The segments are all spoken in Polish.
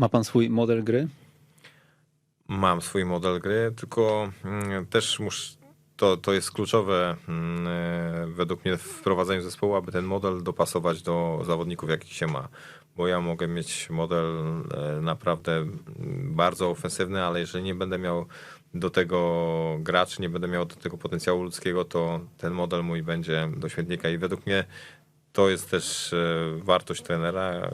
Ma pan swój model gry? Mam swój model gry, tylko mm, też muszę, to, to jest kluczowe mm, e, według mnie w wprowadzeniu zespołu, aby ten model dopasować do zawodników, jakich się ma. Bo ja mogę mieć model e, naprawdę mm, bardzo ofensywny, ale jeżeli nie będę miał do tego graczy, nie będę miał do tego potencjału ludzkiego, to ten model mój będzie do śmietnika i według mnie to jest też e, wartość trenera,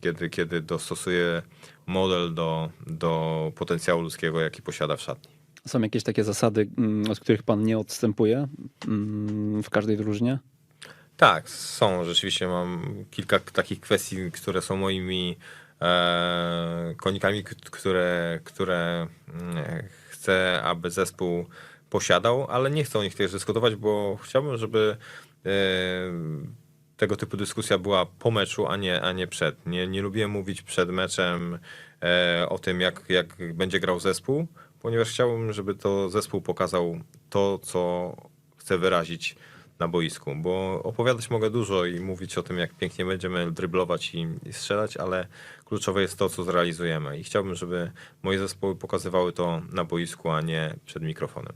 kiedy, kiedy dostosuje model do, do potencjału ludzkiego, jaki posiada w szatni. Są jakieś takie zasady, mm, od których pan nie odstępuje mm, w każdej drużynie? Tak, są. Rzeczywiście mam kilka takich kwestii, które są moimi e, konikami, które, które mm, chcę, aby zespół posiadał, ale nie chcę o nich też dyskutować, bo chciałbym, żeby e, tego typu dyskusja była po meczu, a nie, a nie przed. Nie, nie lubię mówić przed meczem e, o tym, jak, jak będzie grał zespół, ponieważ chciałbym, żeby to zespół pokazał to, co chce wyrazić na boisku, bo opowiadać mogę dużo i mówić o tym, jak pięknie będziemy dryblować i, i strzelać, ale kluczowe jest to, co zrealizujemy. I chciałbym, żeby moje zespoły pokazywały to na boisku, a nie przed mikrofonem.